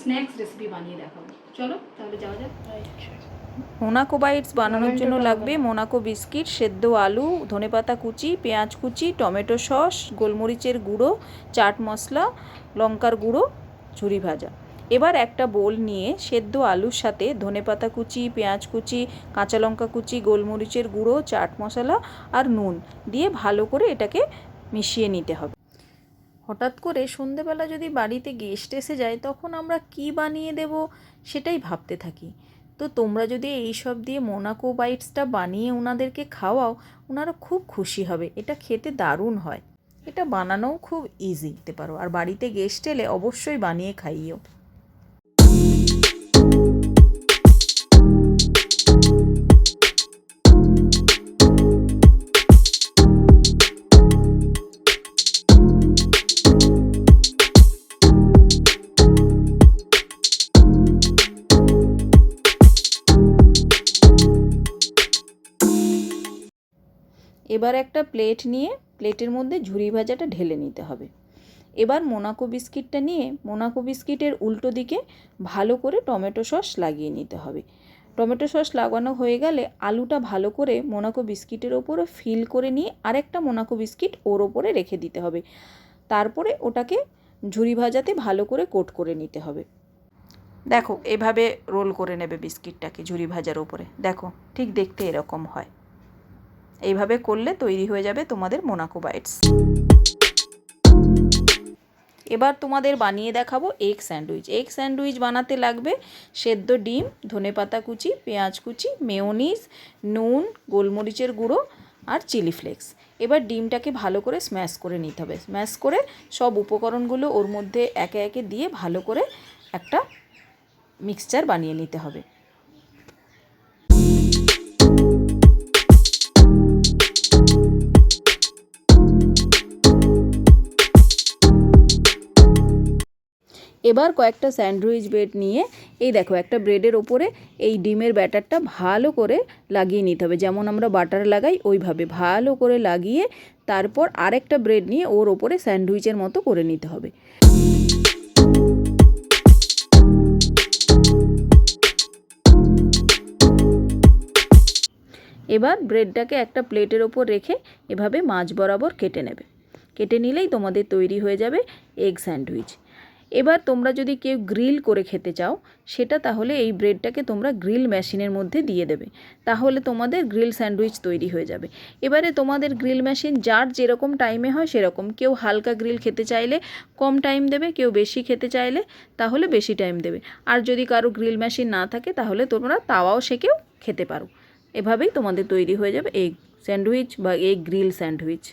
Snacks recipe বানিয়ে দেখাবো। চলো তাহলে যাওয়া যাক। মোনাকো বাইটস বানানোর জন্য লাগবে মোনাকো বিস্কিট সেদ্ধ আলু ধনেপাতা কুচি পেঁয়াজ কুচি টমেটো সস গোলমরিচের গুঁড়ো চাট মশলা লঙ্কার গুঁড়ো ঝুরি ভাজা। এবার একটা বোল নিয়ে সেদ্ধ আলুর সাথে ধনেপাতা কুচি পেঁয়াজ কুচি কাঁচা লঙ্কা কুচি গোলমরিচের গুঁড়ো চাট মশলা আর নুন দিয়ে ভালো করে এটাকে মিশিয়ে নিতে হবে। হঠাৎ করে সন্ধেবেলা যদি বাড়িতে গেস্ট এসে যায়, তখন আমরা কি বানিয়ে দেব সেটাই ভাবতে থাকি। তো তোমরা যদি এই সব দিয়ে মোনাকো বাইটসটা বানিয়ে ওনাদেরকে খাওয়াও ওনারা খুব খুশি হবে। এটা খেতে দারুণ হয়। এটা বানানোও খুব ইজি দিতে পারো। আর বাড়িতে গেস্ট এলে অবশ্যই বানিয়ে খাইও এবার একটা প্লেট নিয়ে প্লেটের মধ্যে ঝুরি ভাজাটা ঢেলে নিতে হবে। এবার মোনাকো বিস্কিটটা নিয়ে মোনাকো বিস্কিটের উল্টো দিকে ভালো করে টমেটো সস লাগিয়ে নিতে হবে। টমেটো সস লাগানো হয়ে গেলে আলুটা ভালো করে মোনাকো বিস্কিটের ওপরে ফিল করে নিয়ে আরেকটা মোনাকো বিস্কিট ওর ওপরে রেখে দিতে হবে। তারপরে ওটাকে ঝুরি ভাজাতে ভালো করে কোট করে নিতে হবে। দেখো, এভাবে রোল করে নেবে বিস্কিটটাকে ঝুরি ভাজার ওপরে। দেখো, ঠিক দেখতে এরকম হয়। এইভাবে করলে তৈরি হয়ে যাবে তোমাদের মোনাকো বাইটস এবার তোমাদের বানিয়ে দেখাবো এগ স্যান্ডউইচ এগ স্যান্ডউইচ বানাতে লাগবে সেদ্ধ ডিম ধনেপাতা কুচি, পেঁয়াজ কুচি মেয়োনিজ নুন, গোলমরিচের গুঁড়ো আর চিলি ফ্লেক্স এবার ডিমটাকে ভালো করে স্ম্যাশ করে নিতে হবে। স্ম্যাশ করে সব উপকরণগুলো ওর মধ্যে একে একে দিয়ে ভালো করে একটা মিক্সচার বানিয়ে নিতে হবে। এবার কয়েকটা স্যান্ডউইচ ব্রেড নিয়ে, এই দেখো একটা ব্রেডের ওপরে এই ডিমের ব্যাটারটা ভালো করে লাগিয়ে নিতে হবে। যেমন আমরা বাটার লাগাই, ওইভাবে ভালো করে লাগিয়ে তারপর আরেকটা ব্রেড নিয়ে ওর ওপরে স্যান্ডউইচের মতো করে নিতে হবে। এবার ব্রেডটাকে একটা প্লেটের ওপর রেখে এভাবে মাছ বরাবর কেটে নেবে। কেটে নিলেই তোমাদের তৈরি হয়ে যাবে এগ স্যান্ডউইচ। এবার তোমরা যদি কেউ গ্রিল করে খেতে চাও, সেটা তাহলে এই ব্রেডটাকে তোমরা গ্রিল মেশিনের মধ্যে দিয়ে দেবে। তাহলে তোমাদের গ্রিল স্যান্ডউইচ তৈরি হয়ে যাবে। এবারে তোমাদের গ্রিল মেশিন যার যেরকম টাইমে হয় সেরকম। কেউ হালকা গ্রিল খেতে চাইলে কম টাইম দেবে, কেউ বেশি খেতে চাইলে তাহলে বেশি টাইম দেবে। আর যদি কারও গ্রিল মেশিন না থাকে, তাহলে তোমরা তাওয়াও সেকেও খেতে পারো। এভাবেই তোমাদের তৈরি হয়ে যাবে এগ স্যান্ডউইচ বা এগ গ্রিল স্যান্ডউইচ।